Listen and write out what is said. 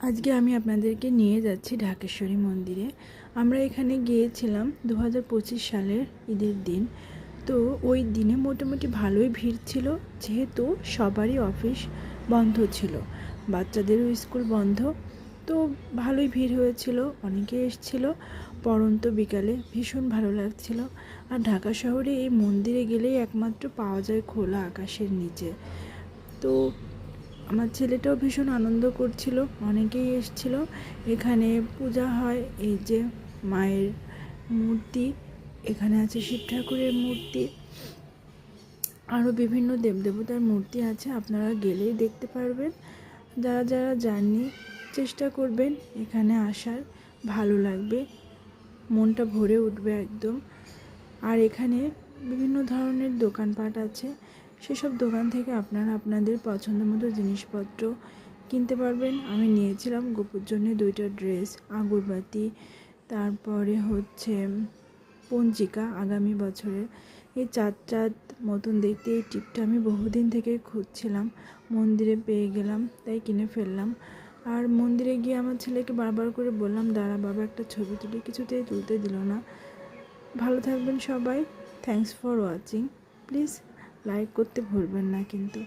আজকে আমি আপনাদেরকে নিয়ে যাচ্ছি ঢাকেশ্বরী মন্দিরে। আমরা এখানে গিয়েছিলাম দু হাজার পঁচিশ সালের ঈদের দিন। তো ওই দিনে মোটামুটি ভালোই ভিড় ছিল, যেহেতু সবারই অফিস বন্ধ ছিল। বাচ্চাদেরও স্কুল বন্ধ। তো ভালোই ভিড় হয়েছিল, অনেকে এসছিল। পরন্ত বিকালে ভীষণ ভালো লাগছিল। আর ঢাকা শহরে এই মন্দিরে গেলেই একমাত্র পাওয়া যায় খোলা আকাশের নিচে। তো আমার ছেলেটাও ভীষণ আনন্দ করছিল, অনেকেই এসছিল। এখানে পূজা হয়, এই যে মায়ের মূর্তি, এখানে আছে শিব ঠাকুরের মূর্তি। আরও বিভিন্ন দেবদেবতার মূর্তি আছে, আপনারা গেলেই দেখতে পারবেন। যারা যারা যাননি চেষ্টা করবেন এখানে আসার, ভালো লাগবে, মনটা ভরে উঠবে একদম। আর এখানে বিভিন্ন ধরনের দোকানপাট আছে সেসব দোকান থেকে আপনারা আপনাদের পছন্দ মতো জিনিসপত্র কিনতে পারবেন। আমি নিয়েছিলাম গোপুর জন্য দুইটা ড্রেস, আগরবাতি, তারপরে হচ্ছে পঞ্জিকা আগামী বছরের এই চাঁদ চাঁদ মতন দেখতে এই টিপটা আমি বহুদিন থেকে খুঁজছিলাম, মন্দিরে পেয়ে গেলাম, তাই কিনে ফেললাম। আর মন্দিরে গিয়ে আমার ছেলেকে বারবার করে বললাম, দাঁড়া বাবা, একটা ছবি তুলি। কিছুতেই তুলতে দিল না। ভালো থাকবেন সবাই। Thanks for watching please like করতে ভুলবেন না কিন্তু।